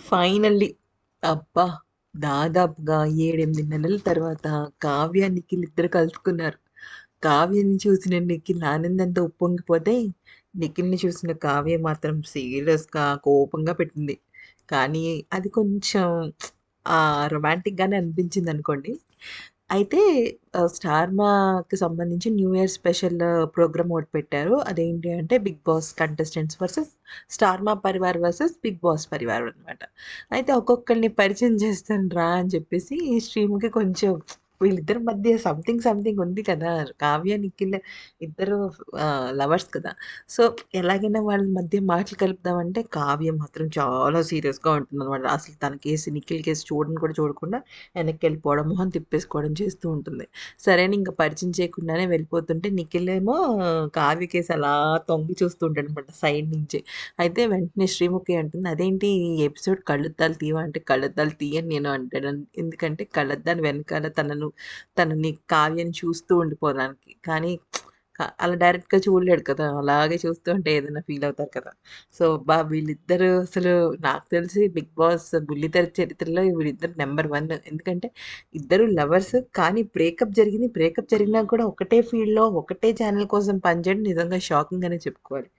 Finally అబ్బా! దాదాపుగా 7, 8 నెలల తర్వాత కావ్య, నిఖిల్ ఇద్దరు కలుసుకున్నారు. కావ్యని చూసిన నిఖిల్ ఆనందంతో ఉప్పొంగిపోతే, నిఖిల్‌ని చూసిన కావ్య మాత్రం సీరియస్‌గా, కోపంగా పెట్టింది. కానీ అది కొంచెం రొమాంటిక్గానే అనిపించింది అనుకోండి అయితే స్టార్మాకి 'స్టార్ మా'కి సంబంధించి న్యూ ఇయర్ స్పెషల్ ప్రోగ్రామ్ ఒకటి పెట్టారు. అదేంటి అంటే 'big boss' contestants versus 'star Maa Parivaar' versus 'big boss' Parivaar అనమాట. అయితే ఒక్కొక్కరిని పరిచయం చేస్తాను రా అని చెప్పేసి ఈ స్ట్రీమ్కి కొంచెం వీళ్ళిద్దరి మధ్య సంథింగ్ సంథింగ్ ఉంది కదా! కావ్య, నిఖిల్ ఇద్దరు లవర్స్ కదా! సో, ఎలాగైనా వాళ్ళ మధ్య మాటలు కలుపుదామంటే కావ్య మాత్రం చాలా సీరియస్‌గా ఉంటుంది అనమాట అసలు తన కేసు నిఖిల్ కేసి చూడని కూడా చూడకుండా వెనక్కి వెళ్ళిపోవడం మొహం తిప్పేసుకోవడం చేస్తూ ఉంటుంది. సరే అని పరిచయం చేయకుండానే వెళ్ళిపోతుంటే నిఖిల్ ఏమో కావ్య కేసు అలా తొంగి చూస్తూ ఉంటాడనమాట సైడ్ నుంచి. అయితే వెంటనే శ్రీముఖి అంటుంది, "అదేంటి ఈ ఎపిసోడ్ కళ్ళద్దాలు తీవా అంటే కళ్ళద్దాలు తీయని నేను అంటాడు. ఎందుకంటే కళ్ళద్దాల వెనకాల తనను తనని కావ్యని చూస్తూ ఉండిపోవడానికి. కానీ అలా డైరెక్ట్‌గా చూడలేడు కదా! అలాగే చూస్తూ ఉంటే ఏదైనా ఫీల్ అవుతారు కదా! సో, బా వీళ్ళిద్దరూ అసలు నాకు తెలిసి 'బిగ్ బాస్' బుల్లితెర చరిత్రలో వీళ్ళిద్దరు నెంబర్ వన్ ఎందుకంటే ఇద్దరు లవర్స్ కానీ బ్రేకప్ జరిగింది. బ్రేకప్ జరిగినా కూడా ఒకటే ఫీల్డ్‌లో ఒకటే ఛానల్ కోసం పనిచేయడం నిజంగా షాకింగ్ అనే చెప్పుకోవాలి.